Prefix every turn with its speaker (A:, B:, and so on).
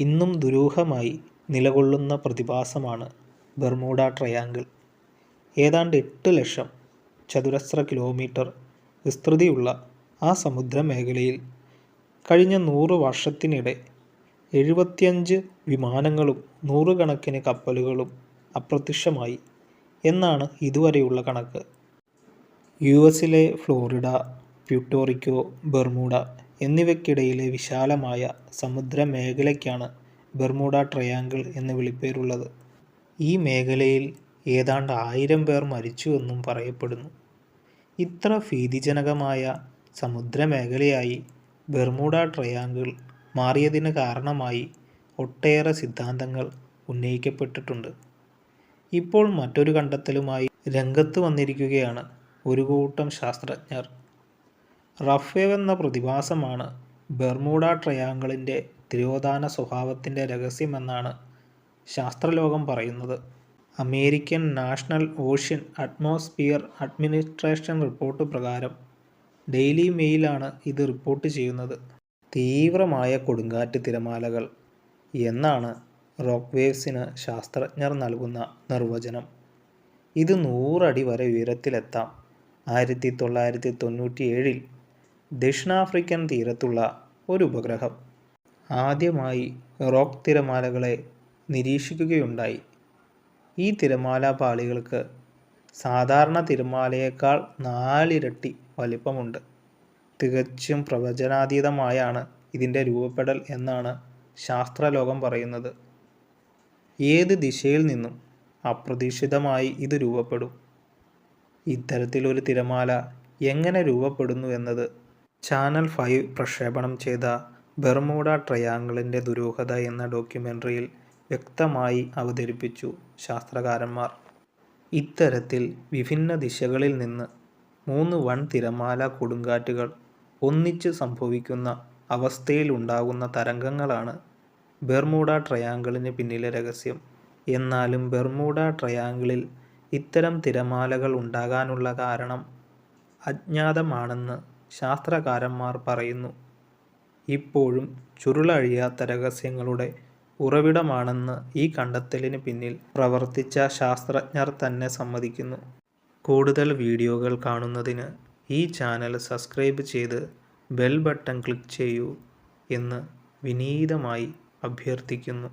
A: ഇന്നും ദുരൂഹമായി നിലകൊള്ളുന്ന പ്രതിഭാസമാണ് ബെർമൂഡ ട്രയാങ്കിൾ. ഏതാണ്ട് എട്ട് ലക്ഷം ചതുരശ്ര കിലോമീറ്റർ വിസ്തൃതിയുള്ള ആ സമുദ്രമേഖലയിൽ കഴിഞ്ഞ നൂറ് വർഷത്തിനിടെ എഴുപത്തിയഞ്ച് വിമാനങ്ങളും നൂറുകണക്കിന് കപ്പലുകളും അപ്രത്യക്ഷമായി എന്നാണ് ഇതുവരെയുള്ള കണക്ക്. യു എസിലെ ഫ്ലോറിഡ, പ്യൂട്ടോറിക്കോ ബെർമുഡ എന്നിവയ്ക്കിടയിലെ വിശാലമായ സമുദ്രമേഖലയ്ക്കാണ് ബെർമുഡ ട്രയാങ്കിൾ എന്ന് വിളിപ്പേരുള്ളത്. ഈ മേഖലയിൽ ഏതാണ്ട് ആയിരം പേർ മരിച്ചു എന്നും പറയപ്പെടുന്നു. ഇത്ര ഭീതിജനകമായ സമുദ്രമേഖലയായി ബെർമുഡ ട്രയാങ്കിൾ മാറിയതിന് കാരണമായി ഒട്ടേറെ സിദ്ധാന്തങ്ങൾ ഉന്നയിക്കപ്പെട്ടിട്ടുണ്ട്. ഇപ്പോൾ മറ്റൊരു കണ്ടെത്തലുമായി രംഗത്ത് വന്നിരിക്കുകയാണ് ഒരു കൂട്ടം ശാസ്ത്രജ്ഞർ. റഫ് വേവ് എന്ന പ്രതിഭാസമാണ് ബെർമൂഡ ട്രയാങ്കിളിന്റെ തിരോധാന സ്വഭാവത്തിന്റെ രഹസ്യമെന്നാണ് ശാസ്ത്രലോകം പറയുന്നത്. American national ocean atmosphere administration report പ്രകാരം ഡെയിലി മെയിലാണ് ഇത് റിപ്പോർട്ട് ചെയ്യുന്നത്. തീവ്രമായ കൊടുങ്കാറ്റ് തിരമാലകൾ എന്നാണ് റോക്ക് വേവ്സിന് ശാസ്ത്രജ്ഞർ നൽകുന്ന നിർവചനം. ഇത് നൂറടി വരെ ഉയരത്തിലെത്താം. ആയിരത്തി തൊള്ളായിരത്തി തൊണ്ണൂറ്റിയേഴിൽ ദക്ഷിണാഫ്രിക്കൻ തീരത്തുള്ള ഒരു ഉപഗ്രഹം ആദ്യമായി റോക്ക് തിരമാലകളെ നിരീക്ഷിക്കുകയുണ്ടായി. ഈ തിരമാല പാളികൾക്ക് സാധാരണ തിരമാലയേക്കാൾ നാലിരട്ടി വലിപ്പമുണ്ട്. തികച്ചും പ്രവചനാതീതമായാണ് ഇതിന്റെ രൂപപ്പെടൽ എന്നാണ് ശാസ്ത്രലോകം പറയുന്നത്. ഏത് ദിശയിൽ നിന്നും അപ്രതീക്ഷിതമായി ഇത് രൂപപ്പെടും. ഇത്തരത്തിലൊരു തിരമാല എങ്ങനെ രൂപപ്പെടുന്നു എന്നത് ചാനൽ ഫൈവ് പ്രക്ഷേപണം ചെയ്ത ബെർമൂഡ ട്രയാങ്കിളിന്റെ ദുരൂഹത എന്ന ഡോക്യുമെന്ററിയിൽ വ്യക്തമായി അവതരിപ്പിച്ചു ശാസ്ത്രകാരന്മാർ. ഇത്തരത്തിൽ വിഭിന്ന ദിശകളിൽ നിന്ന് മൂന്ന് വൺ തിരമാല കൊടുങ്കാറ്റുകൾ ഒന്നിച്ച് സംഭവിക്കുന്ന അവസ്ഥയിലുണ്ടാകുന്ന തരംഗങ്ങളാണ് ബെർമൂഡ ട്രയാങ്കിളിന് പിന്നിലെ രഹസ്യം. എന്നാലും ബെർമൂഡ ട്രയാങ്കിളിൽ ഇത്തരം തിരമാലകൾ ഉണ്ടാകാനുള്ള കാരണം അജ്ഞാതമാണെന്ന് ശാസ്ത്രകാരന്മാർ പറയുന്നു. ഇപ്പോഴും ചുരുളഴിയാത്ത രഹസ്യങ്ങളുടെ ഉറവിടമാണെന്ന് ഈ കണ്ടെത്തലിന് പിന്നിൽ പ്രവർത്തിച്ച ശാസ്ത്രജ്ഞർ തന്നെ സമ്മതിക്കുന്നു. കൂടുതൽ വീഡിയോകൾ കാണുന്നതിന് ഈ ചാനൽ സബ്സ്ക്രൈബ് ചെയ്ത് ബെൽ ബട്ടൺ ക്ലിക്ക് ചെയ്യൂ എന്ന് വിനീതമായി അഭ്യർത്ഥിക്കുന്നു.